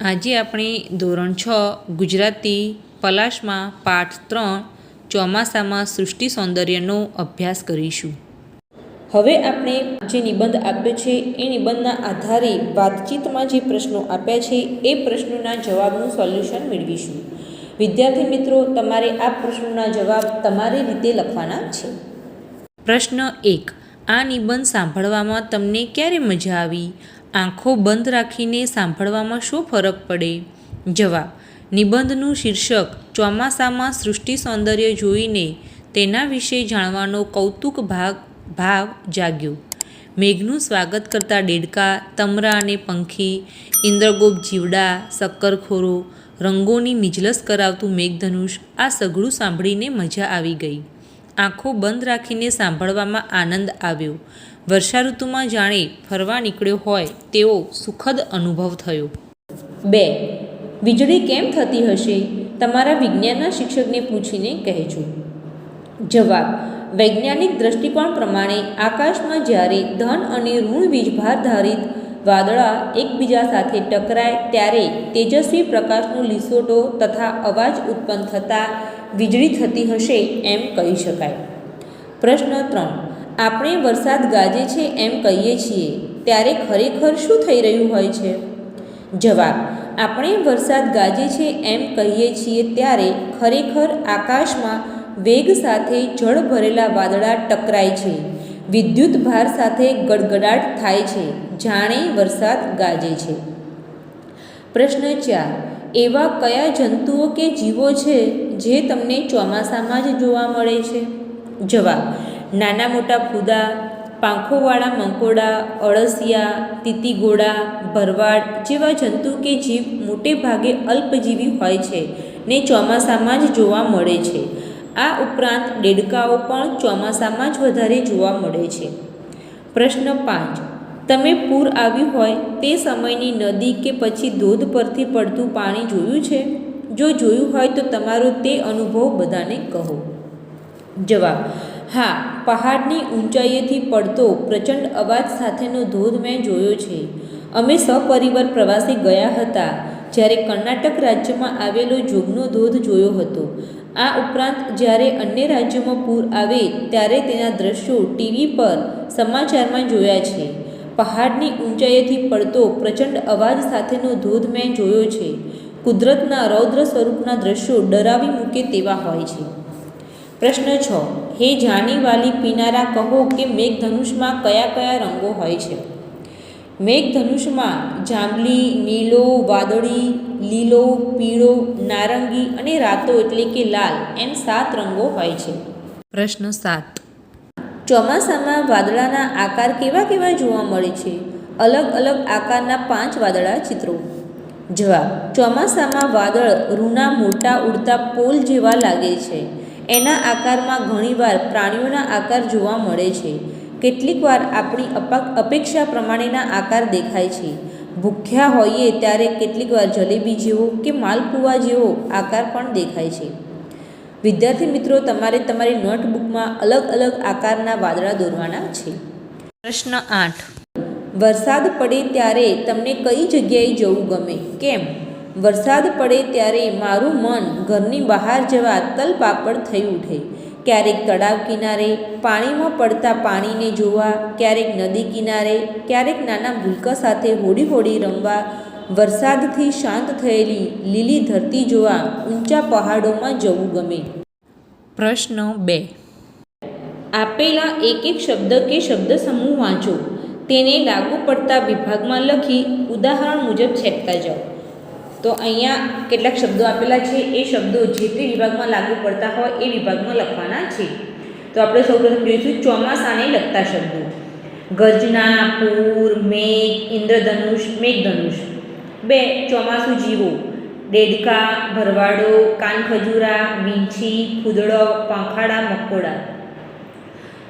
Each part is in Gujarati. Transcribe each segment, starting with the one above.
આજે આપણે ધોરણ છ, ગુજરાતી, પલાશમાં પાઠ ત્રણ, ચોમાસામાં સૃષ્ટિ સૌંદર્યનો અભ્યાસ કરીશું. હવે આપણે જે નિબંધ આપ્યો છે, એ નિબંધના આધારે વાતચીતમાં જે પ્રશ્નો આપ્યા છે, એ પ્રશ્નોના જવાબનું સોલ્યુશન મેળવીશું. વિદ્યાર્થી મિત્રો, તમારે આ પ્રશ્નોના જવાબ તમારી રીતે લખવાના છે. પ્રશ્ન એક, આ નિબંધ સાંભળવામાં તમને ક્યારે મજા આવી? આંખો બંધ રાખીને સાંભળવામાં શું ફરક પડે? જવાબ, નિબંધનું શીર્ષક ચોમાસામાં સૃષ્ટિ સૌંદર્ય જોઈને તેના વિશે જાણવાનો કૌતુક ભાગ, ભાવ જાગ્યો. મેઘનું સ્વાગત કરતા ડેડકા, તમરા અને પંખી ઇન્દ્રગોપ જીવડા, શક્કરખોરો, રંગોની નિજલસ કરાવતું મેઘધનુષ આ સઘળું સાંભળીને મજા આવી ગઈ. આંખો બંધ રાખીને સાંભળવામાં આનંદ આવ્યો. વર્ષા ઋતુમાં જાણે ફરવા નીકળ્યો હોય તેવો સુખદ અનુભવ થયો. બે, વીજળી કેમ થતી હશે? તમારા વિજ્ઞાનના શિક્ષકને પૂછીને કહેજો જવાબ, વૈજ્ઞાનિક દૃષ્ટિકોણ પ્રમાણે આકાશમાં જ્યારે ધન અને ઋણ વીજભાર ધારિત વાદળા એકબીજા સાથે ટકરાય ત્યારે તેજસ્વી પ્રકાશનો લીસોટો તથા અવાજ ઉત્પન્ન થતાં વીજળી થતી હશે એમ કહી શકાય. પ્રશ્ન ત્રણ આપણે વરસાદ ગાજે છે એમ કહીએ છીએ, ત્યારે ખરેખર શું થઈ રહ્યું હોય છે? જવાબ, આપણે વરસાદ ગાજે છે એમ કહીએ છીએ ત્યારે ખરેખર આકાશમાં વેગ સાથે જળ ભરેલા વાદળા ટકરાય છે, વિદ્યુત ભાર સાથે ગડગડાટ થાય છે, જાણે વરસાદ ગાજે છે. પ્રશ્ન ચાર, એવા કયા જંતુઓ કે જીવો છે જે તમને ચોમાસામાં જ જોવા મળે છે? જવાબ નાના મોટા ફૂદા, પાંખોવાળા મંકોડા, અળસિયા, તીતીગોળા, ભરવાડ જેવા જંતુ કે જીવ મોટે ભાગે અલ્પજીવી હોય છે ને ચોમાસામાં જ જોવા મળે છે. આ ઉપરાંત દેડકાઓ પણ ચોમાસામાં જ વધારે જોવા મળે છે. પ્રશ્ન પાંચ. તમે પૂર આવ્યું હોય તે સમયની નદી કે પછી ધોધ પરથી પડતું પાણી જોયું છે? જો જોયું હોય તો તમારો તે અનુભવ બધાને કહો. જવાબ. હા, પહાડની ઊંચાઈએથી પડતો પ્રચંડ અવાજ સાથેનો ધોધ મેં જોયો છે. અમે સપરિવાર પ્રવાસે ગયા હતા, જ્યારે કર્ણાટક રાજ્યમાં આવેલો જોગનો ધોધ જોયો હતો. આ ઉપરાંત જ્યારે અન્ય રાજ્યોમાં પૂર આવે, ત્યારે તેના દ્રશ્યો ટીવી પર સમાચારમાં જોયા છે. પહાડની ઊંચાઈએથી પડતો પ્રચંડ અવાજ સાથેનો ધોધ મેં જોયો છે. કુદરતના રૌદ્ર સ્વરૂપના દ્રશ્યો ડરાવી મૂકે તેવા હોય છે. પ્રશ્ન છ. હે જાનીવાલી પીનારા કહો કે મેઘધનુષમાં કયા કયા રંગો હોય છે? મેઘધનુષમાં જાંબલી નીલો વાદળી લીલો પીળો નારંગી અને રાતો એટલે કે લાલ એમ સાત રંગો હોય છે. પ્રશ્ન સાત. ચોમાસામાં વાદળાના આકાર કેવા કેવા જોવા મળે છે? અલગ અલગ આકારના પાંચ વાદળા ચિત્રો. જવાબ. ચોમાસામાં વાદળ રૂના મોટા ઉડતા પોલ જેવા લાગે છે. એના આકારમાં ઘણીવાર પ્રાણીઓના આકાર જોવા મળે છે. કેટલીકવાર આપણી આપણી અપેક્ષા પ્રમાણેના આકાર દેખાય છે. ભૂખ્યા હોઈએ ત્યારે કેટલીકવાર જલેબી જેવો કે માલપુવા જેવો આકાર પણ દેખાય છે. વિદ્યાર્થી મિત્રો, તમારે તમારી નોટબુકમાં અલગ અલગ આકારના વાદળા દોરવાના છે. પ્રશ્ન આઠ. વરસાદ પડે ત્યારે તમને કઈ જગ્યાએ જવું ગમે? કેમ? વરસાદ પડે ત્યારે મારું મન ઘરની બહાર જવા તલપાપડ થઈ ઉઠે. ક્યારેક તળાવ કિનારે પાણીમાં પડતા પાણીને જોવા, ક્યારેક નદી કિનારે, ક્યારેક નાના ભૂલકા સાથે હોડી હોડી રમવા, વરસાદથી શાંત થયેલી લીલી ધરતી જોવા ઊંચા પહાડોમાં જવું ગમે. પ્રશ્ન બે. આપેલા એક એક શબ્દ કે શબ્દ સમૂહ વાંચો. તેને લાગુ પડતા વિભાગમાં લખી ઉદાહરણ મુજબ છેકતા જાઓ. તો અહીંયા કેટલાક શબ્દો આપેલા છે. એ શબ્દો જે તે વિભાગમાં લાગુ પડતા હોય એ વિભાગમાં લખવાના છે. તો આપણે સૌપ્રથમ જોઈશું ચોમાસાને લગતા શબ્દો. ગર્જના, પૂર, મેઘ, ઇન્દ્રધનુષ, મેઘધનુષ. બે ચોમાસું જીવો. દેડકા, ભરવાડો, કાનખજૂરા, વીંછી, ફૂદડો, પાંખાડા, મકોડા.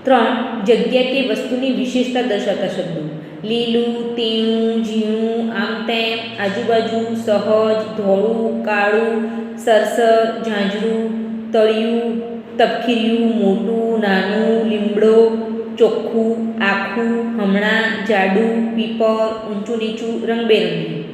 ત્રણ જગ્યા કે વસ્તુની વિશેષતા દર્શાવતા શબ્દો. લીલું, તેણું, ઝીણું, આમ તેમ, આજુબાજુ સહજ, ધોળું, કાળું, સરસર, ઝાંઝરું, તળિયું તપખીર્યું મોટું, નાનું, લીમડો, ચોખ્ખું, આખું, હમણાં, જાડું પીપર ઊંચું, નીચું, રંગબેરંગી.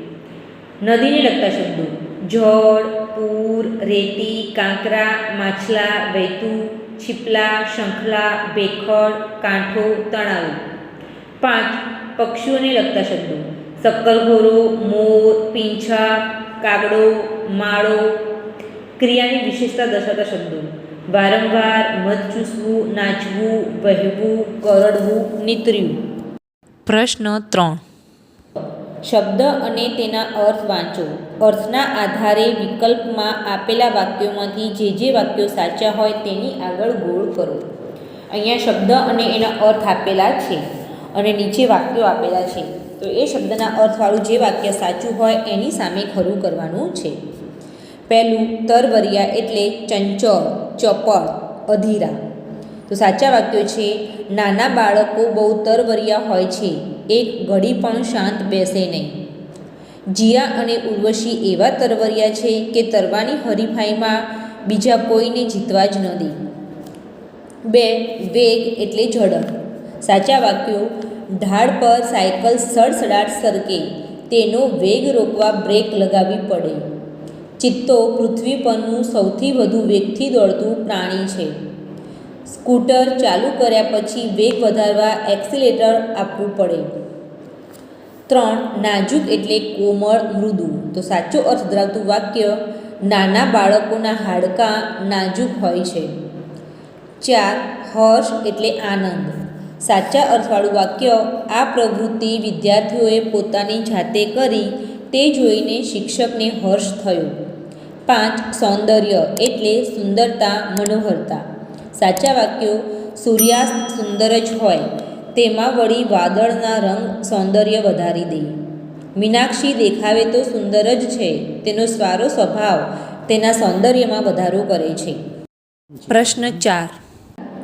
નદીને લગતા શબ્દો. જળ, પૂર, રેતી, કાંકરા, માછલા, વૈતું, છીપલા, શંખલા, ભેખડ, કાંઠો તણાવ પાંચ. પક્ષીઓને લગતા શબ્દો. શક્કરઘોરો મોર પીંછા કાગડો માળો ક્રિયાની વિશેષતા દર્શાવતા શબ્દો. વારંવાર મધ ચૂસવું નાચવું વહેવું કરડવું નીતર્યું. પ્રશ્ન ત્રણ. શબ્દ અને તેના અર્થ વાંચો. અર્થના આધારે વિકલ્પમાં આપેલા વાક્યોમાંથી જે જે વાક્યો સાચા હોય તેની આગળ ગોળ કરો. અહીંયા શબ્દ અને એના અર્થ આપેલા છે. અને નીચે વાક્યો આપેલા છે. તો એ શબ્દના અર્થવાળું જે વાક્ય સાચું હોય એની સામે ખરું કરવાનું છે. પહેલું, તરવરિયા એટલે ચંચળ, ચપળ, અધીરા. તો સાચા વાક્યો છે, નાના બાળકો બહુ તરવરિયા હોય છે. એક ઘડી પણ શાંત બેસે નહીં. જીયા અને ઉર્વશી એવા તરવરિયા છે કે તરવાની હરીફાઈમાં બીજા કોઈને જીતવા જ ન દે. બે, વેગ એટલે ઝડપ. સાચા વાક્યો, ઢાળ પર સાયકલ સડસડાટ સરકે, તેનો વેગ રોકવા બ્રેક લગાવવી પડે. ચિત્તો પૃથ્વી પરનું સૌથી વધુ વેગથી દોડતું પ્રાણી છે. સ્કૂટર ચાલુ કર્યા પછી વેગ વધારવા એક્સિલેટર આપવું પડે. ત્રણ, નાજુક એટલે કોમળ મૃદુ. તો સાચો અર્થ ધરાવતું વાક્ય, નાના બાળકોના હાડકાં નાજુક હોય છે. ચાર, હર્ષ એટલે આનંદ. સાચા અર્થવાળું વાક્ય આ પ્રવૃત્તિ વિદ્યાર્થીઓએ પોતાની જાતે કરી તે જોઈને શિક્ષકને હર્ષ થયો. પાંચ, સૌંદર્ય એટલે સુંદરતા, મનોહરતા. સાચા વાક્યો, સૂર્યાસ્ત સુંદર જ હોય, તેમાં વળી વાદળના રંગ સૌંદર્ય વધારી દે. મીનાક્ષી દેખાવે તો સુંદર જ છે, તેનો સ્વારો સ્વભાવ તેના સૌંદર્યમાં વધારો કરે છે. પ્રશ્ન ચાર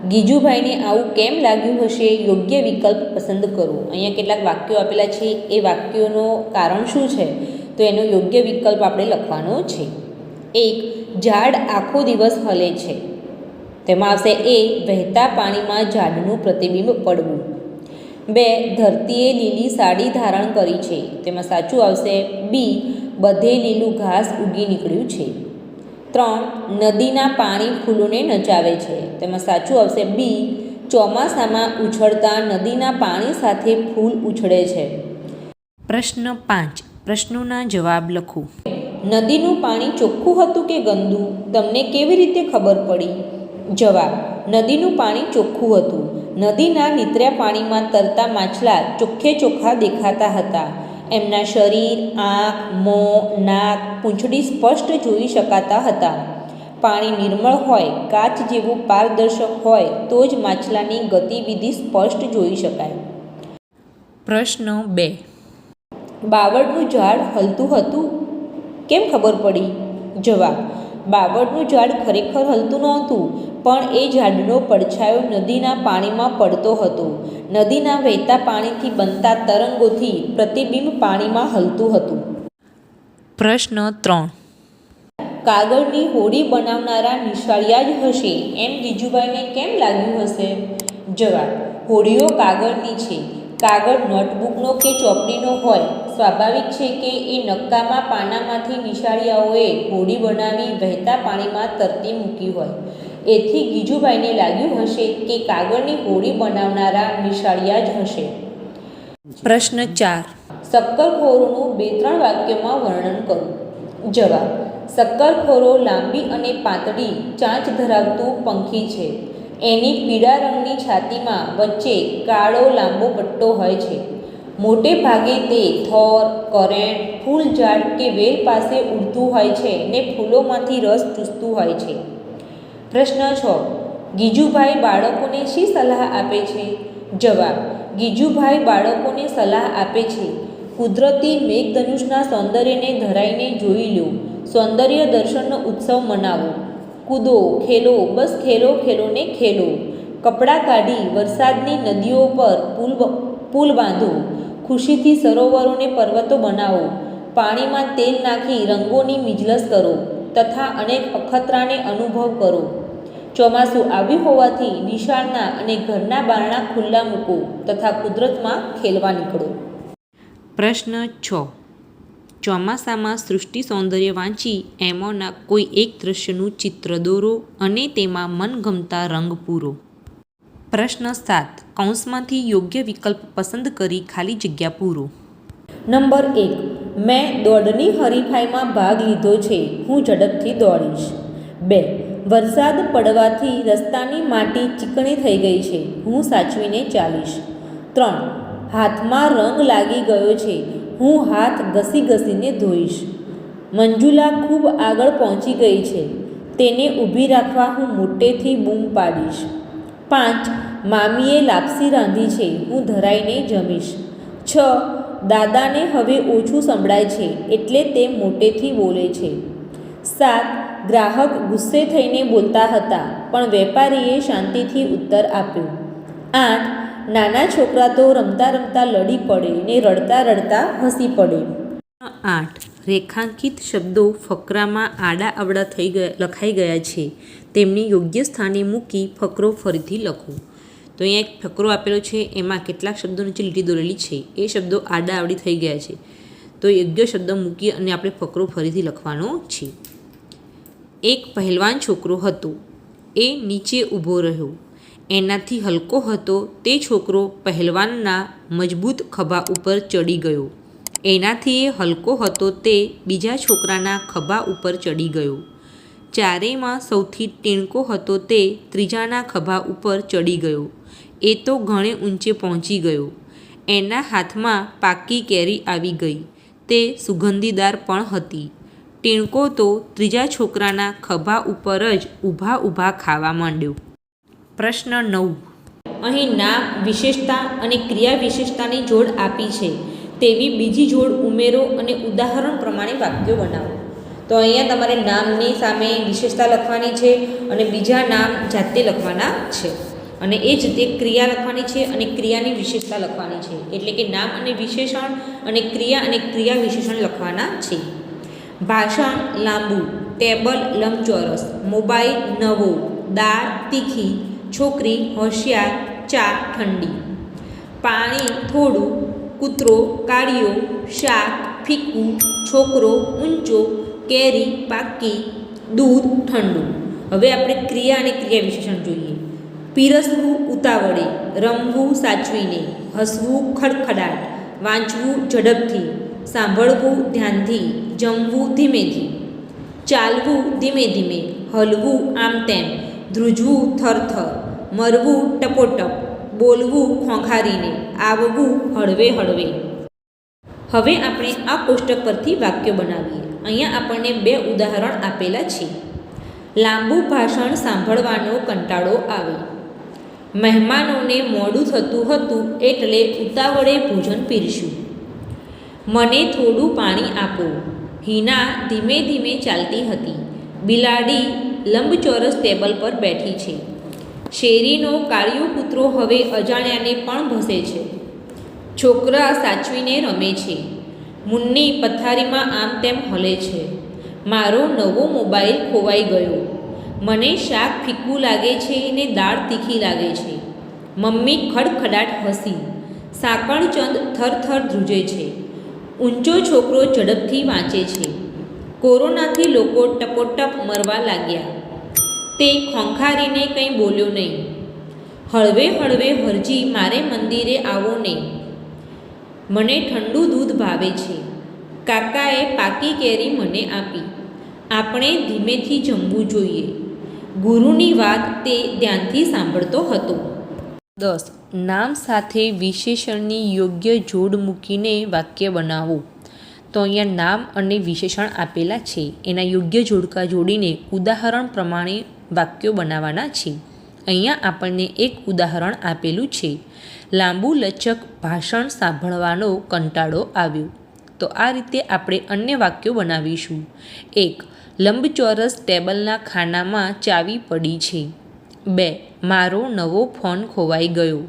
ગીજુભાઈને આવું કેમ લાગ્યું હશે? યોગ્ય વિકલ્પ પસંદ કરો. અહીંયા કેટલાક વાક્યો આપેલા છે. એ વાક્યોનો કારણ શું છે? તો એનો યોગ્ય વિકલ્પ આપણે લખવાનો છે. એક, ઝાડ આખો દિવસ હલે છે. તેમાં આવશે એ, વહેતા પાણીમાં ઝાડનું પ્રતિબિંબ પડવું. બે, ધરતીએ લીલી સાડી ધારણ કરી છે. તેમાં સાચું આવશે બી, બધે લીલું ઘાસ ઉગી નીકળ્યું છે. ત્રણ નદીના પાણી ફૂલોને નચાવે છે. તેમાં સાચું આવશે બી, ચોમાસામાં ઉછળતા નદીના પાણી સાથે ફૂલ ઉછળે છે. પ્રશ્ન પાંચ, પ્રશ્નોના જવાબ લખો. નદીનું પાણી ચોખ્ખું હતું કે ગંદુ? તમને કેવી રીતે ખબર પડી? જવાબ, નદીનું પાણી ચોખ્ખું હતું. નદીના નીતર્યા પાણીમાં તરતા માછલા ચોખ્ખે ચોખ્ખા દેખાતા હતા. એમના શરીર, આંખ, મોં, નાક પૂંછડી સ્પષ્ટ જોઈ શકાતા હતા. પાણી નિર્મળ હોય, કાચ જેવું પારદર્શક હોય, તો જ માછલાની ગતિવિધિ સ્પષ્ટ જોઈ શકાય. પ્રશ્ન બે. બાવળનું ઝાડ હલતું હતું? કેમ ખબર પડી? જવાબ. બાવળનું ઝાડ ખરેખર હલતું નહોતું પણ એ ઝાડનો પડછાયો નદીના પાણીમાં પડતો હતો. નદીના વહેતા પાણીથી બનતા તરંગોથી પ્રતિબિંબ પાણીમાં હલતું હતું. પ્રશ્ન ત્રણ. કાગળની હોડી બનાવનારા નિશાળિયા જ હશે. એમ ગીજુભાઈને કેમ લાગ્યું હશે? જવાબ હોડીઓ કાગળની છે. કાગળ નોટબુકનો કે ચોપડીનો હોય, સ્વાભાવિક છે કે એ નક્કામાં પાનામાંથી નિશાળિયાઓએ હોડી બનાવી વહેતા પાણીમાં તરતી મૂકી હોય. એથી ગીજુભાઈને લાગ્યું હશે કે કાગળની હોડી બનાવનારા નિશાળિયા જ હશે. પ્રશ્ન ચાર. શક્કરખોરોનું બે ત્રણ વાક્યમાં વર્ણન કરો. જવાબ. શક્કરખોરો લાંબી અને પાતળી ચાંચ ધરાવતું પંખી છે. એની પીળા રંગની છાતીમાં વચ્ચે કાળો લાંબો પટ્ટો હોય છે. મોટે ભાગે તે થોર, કરેણ ફૂલ ઝાડ કે વેલ પાસે ઉડતું હોય છે ને ફૂલોમાંથી રસ ચૂસતું હોય છે. પ્રશ્ન છ. ગીજુભાઈ બાળકોને શી સલાહ આપે છે? જવાબ. ગીજુભાઈ બાળકોને સલાહ આપે છે. કુદરતી મેઘધનુષના સૌંદર્યને ધરાઈને જોઈ લો. સૌંદર્ય દર્શનનો ઉત્સવ મનાવો. કૂદો, ખેલો, બસ ખેલો, ખેલોને ખેલો. કપડાં કાઢી વરસાદની નદીઓ પર પુલ પુલ બાંધો. ખુશીથી સરોવરોને પર્વતો બનાવો. પાણીમાં તેલ નાખી રંગોની મિજલસ કરો તથા અનેક અખતરાને અનુભવ કરો. ચોમાસું આવ્યું હોવાથી નિશાળના અને ઘરના બારણા ખુલ્લા મૂકો તથા કુદરતમાં ખેલવા નીકળો. પ્રશ્ન છ. ચોમાસામાં સૃષ્ટિ સૌંદર્ય વાંચી એમાંના કોઈ એક દૃશ્યનું ચિત્ર દોરો અને તેમાં મનગમતા રંગ પૂરો. પ્રશ્ન સાત, કૌંસમાંથી યોગ્ય વિકલ્પ પસંદ કરી ખાલી જગ્યા પૂરો. નંબર એક, મેં દોડની હરીફાઈમાં ભાગ લીધો છે, હું ઝડપથી દોડીશ. બે, વરસાદ પડવાથી રસ્તાની માટી ચીકણી થઈ ગઈ છે, હું સાચવીને ચાલીશ. ત્રણ, હાથમાં રંગ લાગી ગયો છે હું હાથ ઘસી ઘસીને ધોઈશ. મંજુલા ખૂબ આગળ પહોંચી ગઈ છે. તેને ઊભી રાખવા હું મોટેથી બૂમ પાડીશ. પાંચ, મામીએ લાપસી રાંધી છે. હું ધરાઈને જમીશ. છ, દાદાને હવે ઓછું સંભળાય છે એટલે તે મોટેથી બોલે છે. સાત, ગ્રાહક ગુસ્સે થઈને બોલતા હતા, પણ વેપારીએ શાંતિથી ઉત્તર આપ્યો. આઠ નાના છોકરા તો રમતા રમતા લડી પડે ને રડતા રડતા હસી પડે. આઠ. રેખાંકિત શબ્દો ફકરામાં આડા અવડા થઈ ગયા, લખાઈ ગયા છે. તેમને યોગ્ય સ્થાને મૂકી ફકરો ફરીથી લખો. તો અહીંયા એક ફકરો આપેલો છે, એમાં કેટલાક શબ્દો નીચે લીટી દોરેલી છે. એ શબ્દો આડા આવડી થઈ ગયા છે. તો યોગ્ય શબ્દ મૂકી અને આપણે ફકરો ફરીથી લખવાનો છે. એક પહેલવાન છોકરો હતો. એ નીચે ઊભો રહ્યો. એનાથી હલકો હતો તે છોકરો પહેલવાનના મજબૂત ખભા ઉપર ચડી ગયો. એનાથી એ હલકો હતો તે બીજા છોકરાના ખભા ઉપર ચડી ગયો. ચારેયમાં સૌથી ટીણકો હતો તે ત્રીજાના ખભા ઉપર ચડી ગયો. એ તો ઘણે ઊંચે પહોંચી ગયો. એના હાથમાં પાકી કેરી આવી ગઈ. તે સુગંધીદાર પણ હતી. ટીણકો તો ત્રીજા છોકરાના ખભા ઉપર જ ઊભા ઊભા ખાવા માંડ્યો. પ્રશ્ન નવ. અહીં નામ વિશેષતા અને ક્રિયા વિશેષતાની જોડ આપી છે. તેવી બીજી જોડ ઉમેરો અને ઉદાહરણ પ્રમાણે વાક્યો બનાવો. તો અહીંયા તમારે નામની સામે વિશેષતા લખવાની છે અને બીજા નામ જાતે લખવાના છે. અને એ જ તે ક્રિયા લખવાની છે અને ક્રિયાની વિશેષતા લખવાની છે. એટલે કે નામ અને વિશેષણ અને ક્રિયા અને ક્રિયા વિશેષણ લખવાના છે. ભાષણ લાંબુ, ટેબલ લંબચોરસ, મોબાઈલ નવો, દાળ તીખી છોકરી, હોશિયાર ચા ઠંડી. પાણી થોડું, કૂતરો કાળિયો શાક, ફીકું, છોકરો, ઊંચો, કેરી, પાકી, દૂધ, ઠંડુ. હવે આપણે ક્રિયા અને ક્રિયા વિશેષણ જોઈએ. પીરસવું, ઉતાવળે. રમવું, સાચવીને. હસવું, ખડખડાટ. વાંચવું, ઝડપથી. સાંભળવું, ધ્યાનથી. જમવું, ધીમેથી. ચાલવું, ધીમે ધીમે. હલવું, આમ તેમ. ધ્રુજવું થરથર મરવું ટપોટપ, બોલવું ખોંખારીને, આવવું હળવે હળવે. હવે આપણે આ કોષ્ટક પરથી વાક્યો બનાવીએ. અહીંયા આપણને બે ઉદાહરણ આપેલા છે. લાંબુ ભાષણ સાંભળવાનો કંટાળો આવે. મહેમાનોને મોડું થતું હતું એટલે ઉતાવળે ભોજન પીરશું મને થોડું પાણી આપો. હિના ધીમે ધીમે ચાલતી હતી. બિલાડી લંબચોરસ ટેબલ પર બેઠી છે. શેરીનો કાળિયો કૂતરો હવે અજાણ્યાને પણ ભસે છે. છોકરા સાચવીને રમે છે. મુન્ની પથારીમાં આમ તેમ હલે છે. મારો નવો મોબાઈલ ખોવાઈ ગયો. મને શાક ફીકું લાગે છે ને દાળ તીખી લાગે છે. મમ્મી ખડખડાટ હસી. સાંકળચંદ થરથર ધ્રુજે છે. ઊંચો છોકરો ઝડપથી વાંચે છે. કોરોનાથી લોકો ટપોટપ મરવા લાગ્યા. તે ખોંખારીને કંઈ બોલ્યો નહીં. હળવે હળવે હરજી, મારે મંદિરે આવો નહીં. મને ઠંડુ દૂધ ભાવે છે. કાકાએ પાકી કેરી મને આપી. આપણે ધીમેથી જમવું જોઈએ. ગુરુની વાત તે ધ્યાનથી સાંભળતો હતો. દસ, નામ સાથે વિશેષણની યોગ્ય જોડ મૂકીને વાક્ય બનાવો. તો અહીંયા નામ અને વિશેષણ આપેલા છે. એના યોગ્ય જોડકા જોડીને ઉદાહરણ પ્રમાણે વાક્યો બનાવવાના છે અહીંયા આપણને એક ઉદાહરણ આપેલું છે. લાંબુ લચક ભાષણ સાંભળવાનો કંટાળો આવ્યો. તો આ રીતે આપણે અન્ય વાક્યો બનાવીશું. એક, લંબચોરસ ટેબલના ખાનામાં ચાવી પડી છે. બે, મારો નવો ફોન ખોવાઈ ગયો.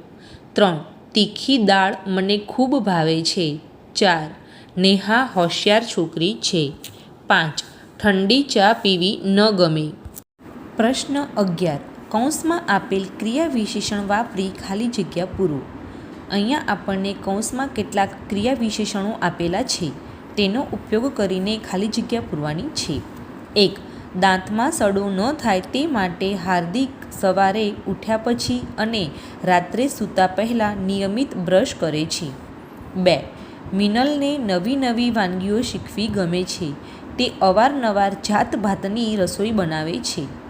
ત્રણ, તીખી દાળ મને ખૂબ ભાવે છે. ચાર, નેહા હોશિયાર છોકરી છે. પાંચ, ઠંડી ચા પીવી ન ગમે. પ્રશ્ન અગિયાર. કૌંસમાં આપેલ ક્રિયા વિશેષણ વાપરી ખાલી જગ્યા પૂરો. અહીંયા આપણને કૌંસમાં કેટલાક ક્રિયા વિશેષણો આપેલા છે. તેનો ઉપયોગ કરીને ખાલી જગ્યા પૂરવાની છે. એક, દાંતમાં સડો ન થાય તે માટે હાર્દિક સવારે ઉઠ્યા પછી અને રાત્રે સૂતા પહેલાં નિયમિત બ્રશ કરે છે. બે, મિનલને નવી નવી વાનગીઓ શીખવી ગમે છે. તે અવારનવાર જાત ભાતની રસોઈ બનાવે છે.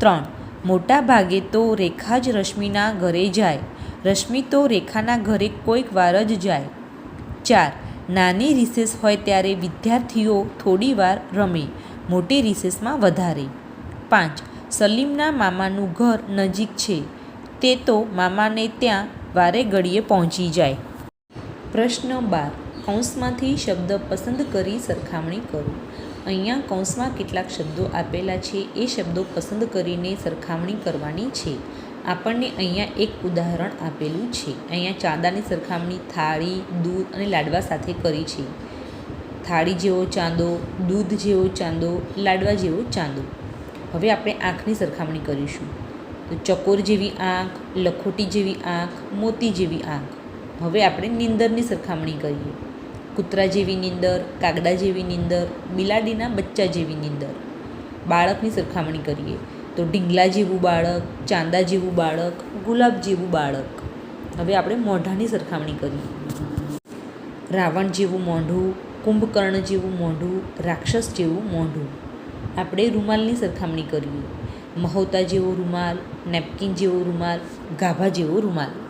ત્રણ. મોટા ભાગે તો રેખા જ રશ્મિના ઘરે જાય. રશ્મિ તો રેખાના ઘરે કોઈક વાર જ જાય. ચાર. નાની રિસેસ હોય ત્યારે વિદ્યાર્થીઓ થોડીવાર રમે. મોટી રિસેસમાં વધારે. પાંચ. સલીમના મામાનું ઘર નજીક છે. તે તો મામાને ત્યાં વારે ઘડીએ પહોંચી જાય. પ્રશ્ન બાર. કૌંસમાંથી શબ્દ પસંદ કરી સરખામણી કરો. અહીંયા કૌંસમાં કેટલાક શબ્દો આપેલા છે. એ શબ્દો પસંદ કરીને સરખામણી કરવાની છે. આપણને અહીંયા એક ઉદાહરણ આપેલું છે. અહીંયા ચાંદાની સરખામણી થાળી, દૂધ અને લાડવા સાથે કરી છે. થાળી જેવો ચાંદો, દૂધ જેવો ચાંદો, લાડવા જેવો ચાંદો. હવે આપણે આંખની સરખામણી કરીશું. તો ચકોર જેવી આંખ, લખોટી જેવી આંખ, મોતી જેવી આંખ. હવે આપણે નીંદરની સરખામણી કરીએ. કૂતરા જેવી નીંદર, કાગડા જેવી નીંદર, બિલાડીના બચ્ચા જેવી નીંદર. બાળકની સરખામણી કરીએ તો ઢીંગલા જેવું બાળક, ચાંદા જેવું બાળક, ગુલાબ જેવું બાળક. હવે આપણે મોઢાની સરખામણી કરીએ. રાવણ જેવું મોઢું, કુંભકર્ણ જેવું મોઢું, રાક્ષસ જેવું મોઢું. આપણે રૂમાલની સરખામણી કરીએ. મહોતા જેવો રૂમાલ, નેપકિન જેવો રૂમાલ, ગાભા જેવો રૂમાલ.